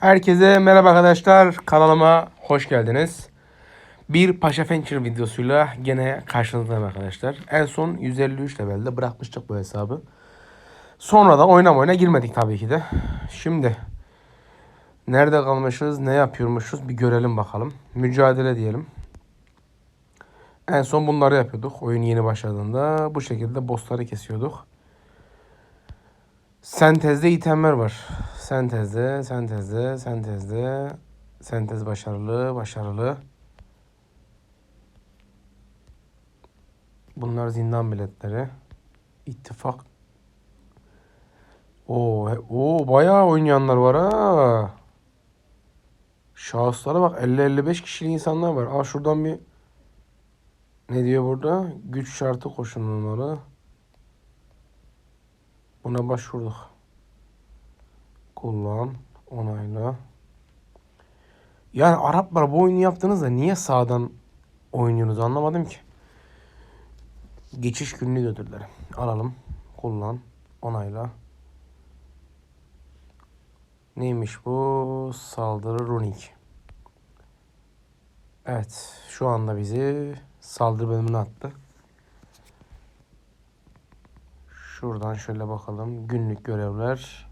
Herkese merhaba arkadaşlar. Kanalıma hoş geldiniz. Bir Paşa Fencer videosuyla gene karşınızdayım arkadaşlar. En son 153 levelde bırakmıştık bu hesabı. Sonra da oynam oyuna girmedik tabii ki de. Şimdi nerede kalmışız, ne yapıyormuşuz bir görelim bakalım. Mücadele diyelim. En son bunları yapıyorduk. Oyun yeni başladığında bu şekilde bossları kesiyorduk. Sentezde itemler var. Sentezde, sentezde, sentezde. Sentez başarılı, başarılı. Bunlar zindan biletleri. İttifak. Oo, oo bayağı oynayanlar var ha. Şahıslara bak 50-55 kişilik insanlar var. Aa şuradan bir ne diyor burada? Güç şartı koşulmalı. Buna başvurduk. Kullan. Onayla. Yani Araplar bu oyunu yaptığınızda niye sağdan oynuyorsunuz anlamadım ki. Geçiş günlüğü ödülleri. Alalım. Kullan. Onayla. Neymiş bu? Saldırı runik. Evet. Şu anda bizi saldırı bölümüne attı. Şuradan şöyle bakalım. Günlük görevler.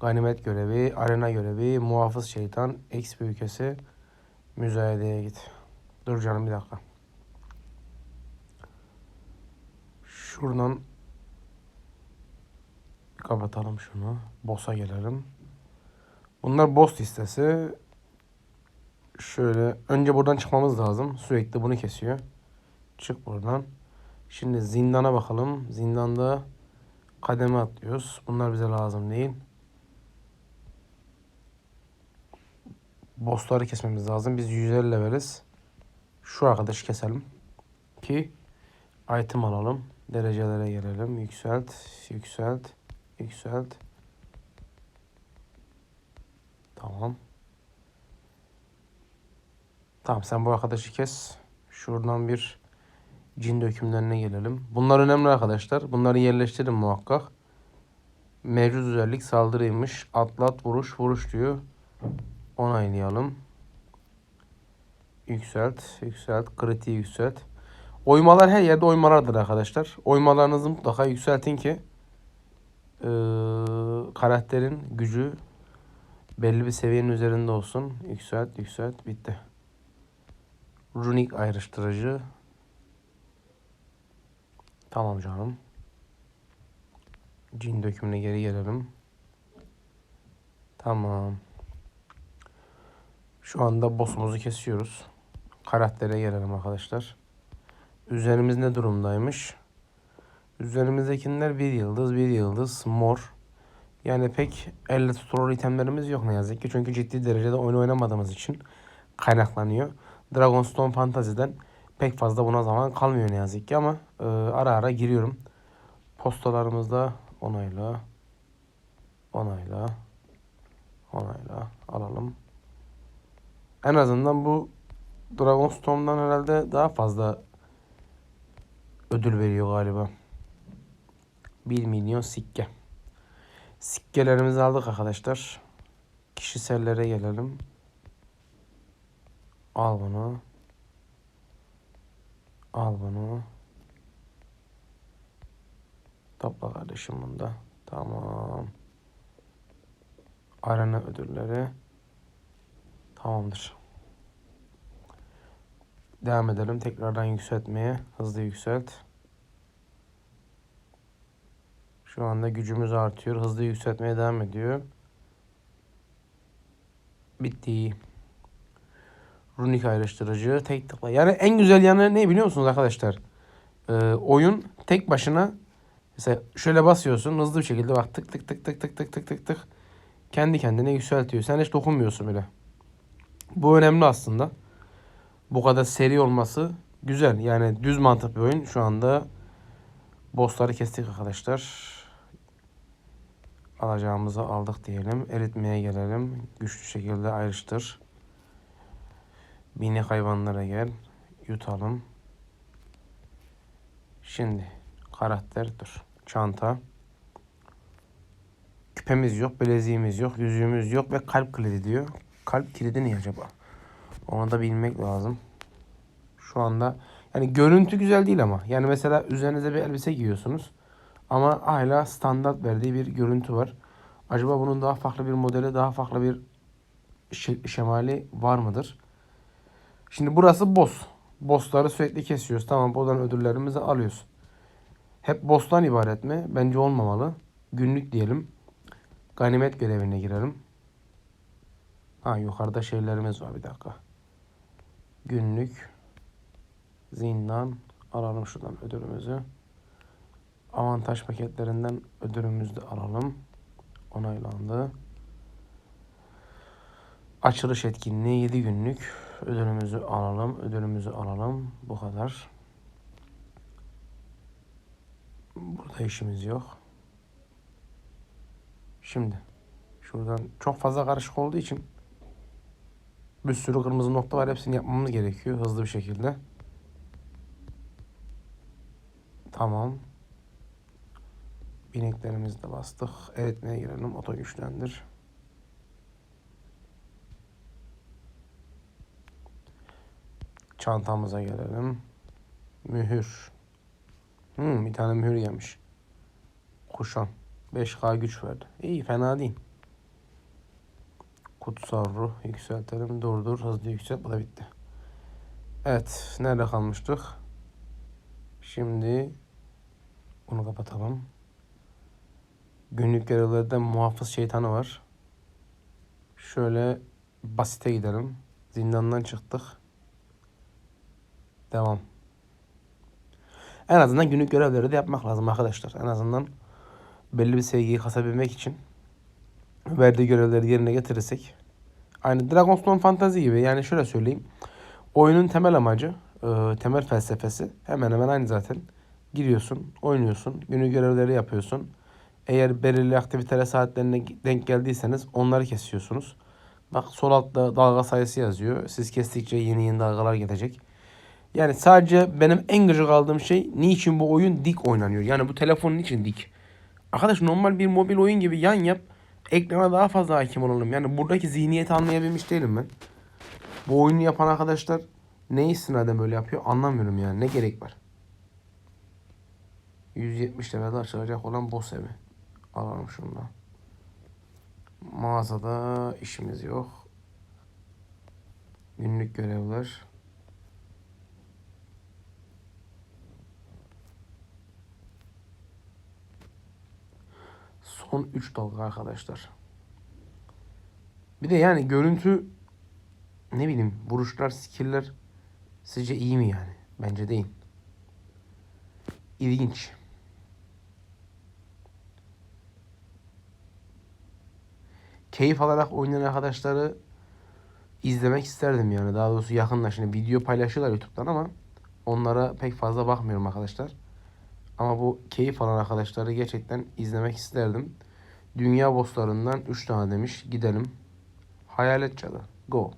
Ganimet görevi, arena görevi, muhafız şeytan, XP ülkesi, müzayedeye git. Dur canım bir dakika. Şuradan kapatalım şunu. Boss'a gelelim. Bunlar boss listesi. Şöyle önce buradan çıkmamız lazım. Sürekli bunu kesiyor. Çık buradan. Şimdi zindana bakalım. Zindanda kademe atlıyoruz. Bunlar bize lazım değil. Bossları kesmemiz lazım. Biz 150 leveliz. Şu arkadaşı keselim. Ki item alalım. Derecelere gelelim. Yükselt. Yükselt. Yükselt. Tamam. Tamam sen bu arkadaşı kes. Şuradan bir cin dökümlerine gelelim. Bunlar önemli arkadaşlar. Bunları yerleştirin muhakkak. Mevcut özellik saldırıymış. Atlat vuruş vuruş diyor. Onaylayalım. Yükselt, yükselt, kritiği yükselt. Oymalar her yerde oymalardır arkadaşlar. Oymalarınızı mutlaka yükseltin ki eee, karakterin gücü belli bir seviyenin üzerinde olsun. Yükselt, yükselt, bitti. Runik ayrıştırıcı. Tamam canım. Cin dökümüne geri gelelim. Tamam. Şu anda boss'umuzu kesiyoruz. Karaktere gelelim arkadaşlar. Üzerimiz ne durumdaymış? Üzerimizdekiler bir yıldız, bir yıldız, mor. Yani pek elle tutulur itemlerimiz yok ne yazık ki. Çünkü ciddi derecede oyun oynamadığımız için kaynaklanıyor. Dragonstone Fantasy'den pek fazla buna zaman kalmıyor ne yazık ki ama e, ara ara giriyorum. Postalarımızda onayla, onayla, onayla alalım. En azından bu Dragonstone'dan herhalde daha fazla ödül veriyor galiba. 1 milyon sikke. Sikkelerimizi aldık arkadaşlar. Kişisellere gelelim. Al bunu. Al bunu. Topla kardeşim bunda. Tamam. Arena ödülleri. Tamamdır. Devam edelim. Tekrardan yükseltmeye. Hızlı yükselt. Şu anda gücümüz artıyor. Hızlı yükseltmeye devam ediyor. Bitti. Runik ayrıştırıcı. Tek tıkla. Yani en güzel yanı ne biliyor musunuz arkadaşlar? Ee, oyun tek başına mesela şöyle basıyorsun hızlı bir şekilde bak tık tık tık tık tık tık tık tık tık kendi kendine yükseltiyor. Sen hiç dokunmuyorsun bile. Bu önemli aslında. Bu kadar seri olması güzel. Yani düz mantık bir oyun. Şu anda bossları kestik arkadaşlar. Alacağımızı aldık diyelim. Eritmeye gelelim. Güçlü şekilde ayrıştır. Binek hayvanlara gel. Yutalım. Şimdi karakter dur. Çanta. Küpemiz yok, bileziğimiz yok, yüzüğümüz yok ve kalp kilidi diyor. Kalp kilidi ne acaba? Onu da bilmek lazım. Şu anda yani görüntü güzel değil ama. Yani mesela üzerinize bir elbise giyiyorsunuz. Ama hala standart verdiği bir görüntü var. Acaba bunun daha farklı bir modeli, daha farklı bir şe- şemali var mıdır? Şimdi burası boss. Bossları sürekli kesiyoruz. Tamam buradan ödüllerimizi alıyoruz. Hep boss'tan ibaret mi? Bence olmamalı. Günlük diyelim. Ganimet görevine girelim. Ha yukarıda şeylerimiz var bir dakika. Günlük. Zindan. Alalım şuradan ödülümüzü. Avantaj paketlerinden ödülümüzü de alalım. Onaylandı. Açılış etkinliği 7 günlük. Ödülümüzü alalım. Ödülümüzü alalım. Bu kadar. Burada işimiz yok. Şimdi şuradan çok fazla karışık olduğu için bir sürü kırmızı nokta var. Hepsini yapmamız gerekiyor hızlı bir şekilde. Tamam. Bineklerimizi de bastık. Eritmeye girelim. Oto güçlendir. Çantamıza gelelim. Mühür. Hmm, bir tane mühür gelmiş. Kuşan. 5K güç verdi. İyi fena değil. Kutsal ruh yükseltelim. Durdur hızlı yükselt. Bu da bitti. Evet. Nerede kalmıştık? Şimdi bunu kapatalım. Günlük görevlerde muhafız şeytanı var. Şöyle basite gidelim. Zindandan çıktık. Devam. En azından günlük görevleri de yapmak lazım arkadaşlar. En azından belli bir sevgiyi kasabilmek için verdiği görevleri yerine getirirsek. Aynı Dragonstone Fantasy gibi yani şöyle söyleyeyim. Oyunun temel amacı, e, temel felsefesi hemen hemen aynı zaten. Giriyorsun, oynuyorsun, günlük görevleri yapıyorsun. Eğer belirli aktivitelere saatlerine denk geldiyseniz onları kesiyorsunuz. Bak sol altta dalga sayısı yazıyor. Siz kestikçe yeni yeni dalgalar gelecek. Yani sadece benim en gıcık aldığım şey niçin bu oyun dik oynanıyor? Yani bu telefonun için dik. Arkadaş normal bir mobil oyun gibi yan yap. Ekrana daha fazla hakim olalım. Yani buradaki zihniyeti anlayabilmiş değilim ben. Bu oyunu yapan arkadaşlar ne istinaden böyle yapıyor anlamıyorum yani. Ne gerek var? 170 lirada açılacak olan boss evi. Alalım şunu da. Mağazada işimiz yok. Günlük görevler. Son 3 dalga arkadaşlar. Bir de yani görüntü ne bileyim vuruşlar, skill'ler sizce iyi mi yani? Bence değil. İlginç. Keyif alarak oynayan arkadaşları izlemek isterdim yani. Daha doğrusu yakınlar. Şimdi video paylaşıyorlar YouTube'dan ama onlara pek fazla bakmıyorum arkadaşlar. Ama bu keyif alan arkadaşları gerçekten izlemek isterdim. Dünya bosslarından 3 tane demiş. Gidelim. Hayalet Cadı. Go.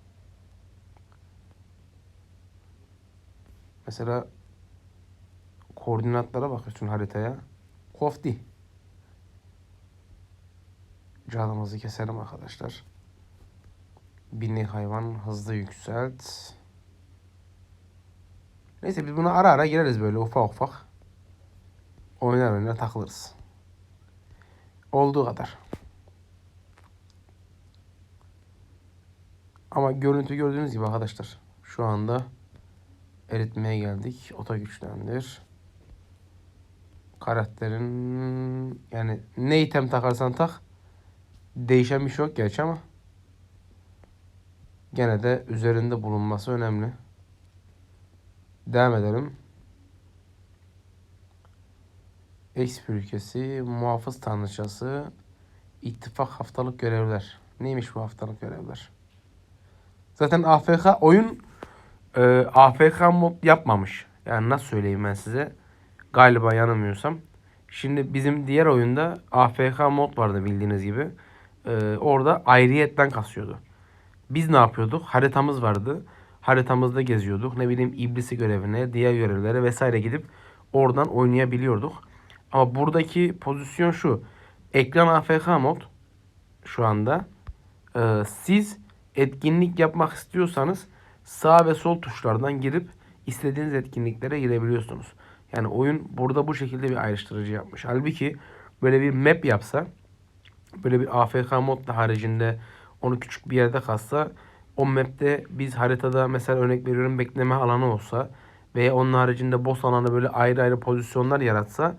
Mesela koordinatlara bakıyorsun haritaya. Kofti. Canımızı keselim arkadaşlar. Binlik hayvan hızlı yükselt. Neyse biz buna ara ara gireriz böyle ufak ufak. Oynar oynar takılırız. Olduğu kadar. Ama görüntü gördüğünüz gibi arkadaşlar. Şu anda eritmeye geldik. Oto güçlendir. Karakterin yani ne item takarsan tak değişen bir şey yok gerçi ama gene de üzerinde bulunması önemli. Devam edelim. Exp ülkesi, muhafız tanrıçası, ittifak haftalık görevler. Neymiş bu haftalık görevler? Zaten AFK oyun e, AFK mod yapmamış. Yani nasıl söyleyeyim ben size? Galiba yanılmıyorsam. Şimdi bizim diğer oyunda AFK mod vardı bildiğiniz gibi. E, orada ayrıyetten kasıyordu. Biz ne yapıyorduk? Haritamız vardı. Haritamızda geziyorduk. Ne bileyim iblisi görevine, diğer görevlere vesaire gidip oradan oynayabiliyorduk. Ama buradaki pozisyon şu. Ekran AFK mod şu anda. Ee, siz etkinlik yapmak istiyorsanız sağ ve sol tuşlardan girip istediğiniz etkinliklere girebiliyorsunuz. Yani oyun burada bu şekilde bir ayrıştırıcı yapmış. Halbuki böyle bir map yapsa böyle bir AFK modla haricinde onu küçük bir yerde kalsa o map'te biz haritada mesela örnek veriyorum bekleme alanı olsa veya onun haricinde boss alanı böyle ayrı ayrı pozisyonlar yaratsa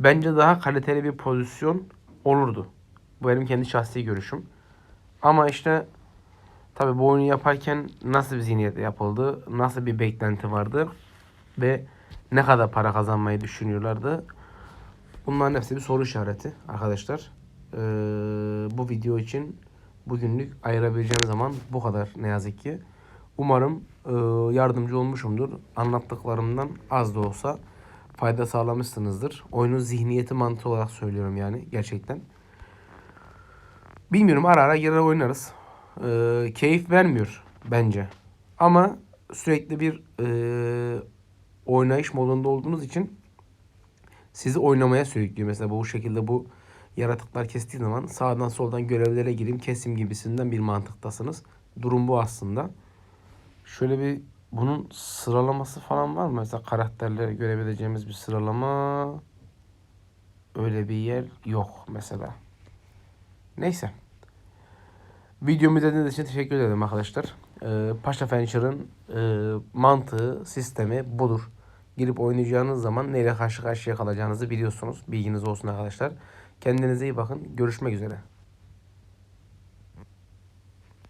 bence daha kaliteli bir pozisyon olurdu. Bu benim kendi şahsi görüşüm. Ama işte tabi bu oyunu yaparken nasıl bir zihniyetle yapıldı, nasıl bir beklenti vardı ve ne kadar para kazanmayı düşünüyorlardı. Bunların hepsi bir soru işareti arkadaşlar. Ee, bu video için bugünlük ayırabileceğim zaman bu kadar ne yazık ki. Umarım e, yardımcı olmuşumdur. Anlattıklarımdan az da olsa fayda sağlamışsınızdır. Oyunun zihniyeti mantığı olarak söylüyorum yani gerçekten. Bilmiyorum ara ara girer oynarız. Ee, keyif vermiyor bence. Ama sürekli bir e, oynayış modunda olduğunuz için sizi oynamaya sürüklüyor. Mesela bu şekilde bu yaratıklar kestiği zaman sağdan soldan görevlere gireyim kesim gibisinden bir mantıktasınız. Durum bu aslında. Şöyle bir bunun sıralaması falan var mı? Mesela karakterleri görebileceğimiz bir sıralama öyle bir yer yok mesela. Neyse. Videomu izlediğiniz için teşekkür ederim arkadaşlar. Ee, Paşa Venture'ın e, mantığı, sistemi budur. Girip oynayacağınız zaman neyle karşı karşıya kalacağınızı biliyorsunuz. Bilginiz olsun arkadaşlar. Kendinize iyi bakın. Görüşmek üzere.